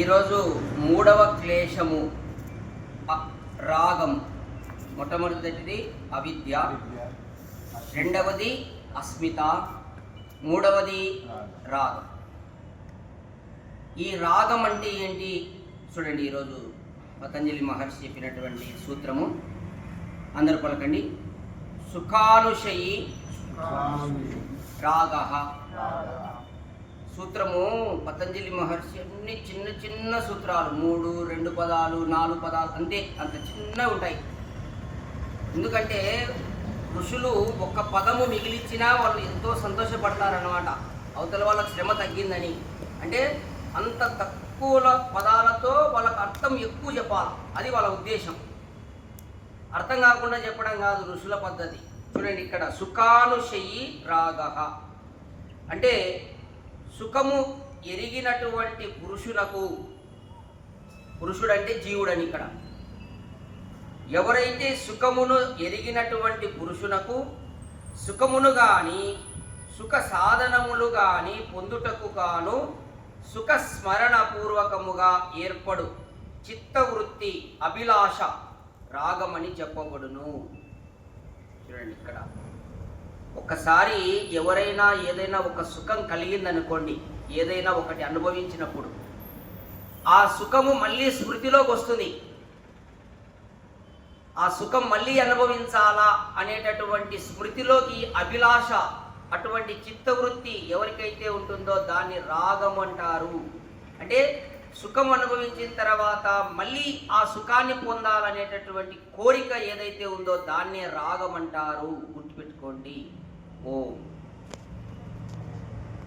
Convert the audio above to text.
ఈరోజు మూడవ క్లేశము రాగం. మొట్టమొదటిది అవిద్య రెండవది అస్మిత మూడవది రాగం. ఈ రాగం అంటే ఏంటి? చూడండి ఈరోజు పతంజలి మహర్షి చెప్పినటువంటి సూత్రము. అందరు పలకండి. సుఖానుషయి రాగ. సూత్రము పతంజలి మహర్షి అన్ని చిన్న చిన్న సూత్రాలు మూడు రెండు పదాలు నాలుగు పదాలు అంతే అంత చిన్నవి ఉంటాయి. ఎందుకంటే ఋషులు ఒక్క పదము మిగిలిచ్చినా వాళ్ళు ఎంతో సంతోషపడతారనమాట అవతల వాళ్ళకి శ్రమ తగ్గిందని. అంటే అంత తక్కువ పదాలతో వాళ్ళకి అర్థం ఎక్కువ చెప్పాలి. అది వాళ్ళ ఉద్దేశం. అర్థం కాకుండా చెప్పడం కాదు ఋషుల పద్ధతి. చూడండి ఇక్కడ సుఖానుషయి రాగ. అంటే సుఖము ఎరిగినటువంటి పురుషులకు పురుషుడంటే జీవుడని ఇక్కడ. ఎవరైతే సుఖమును ఎరిగినటువంటి పురుషునకు సుఖమును గాని సుఖ సాధనములు గాని పొందుటకు గాను సుఖ స్మరణ పూర్వకముగా ఏర్పడు చిత్తవృత్తి అభిలాష రాగమని చెప్పబడును. చూడండి ఇక్కడ. ఒక్కసారి ఎవరైనా ఏదైనా ఒక సుఖం కలిగిందనుకోండి ఏదైనా ఒకటి అనుభవించినప్పుడు ఆ సుఖము మళ్ళీ స్మృతిలోకి వస్తుంది. ఆ సుఖం మళ్ళీ అనుభవించాలా అనేటటువంటి స్మృతిలోకి అభిలాష అటువంటి చిత్తవృత్తి ఎవరికైతే ఉంటుందో దాన్ని రాగం అంటారు. అంటే సుఖం అనుభవించిన తర్వాత మళ్ళీ ఆ సుఖాన్ని పొందాలనేటటువంటి కోరిక ఏదైతే ఉందో దాన్నే రాగం అంటారు. గుర్తుపెట్టుకోండి. 哦。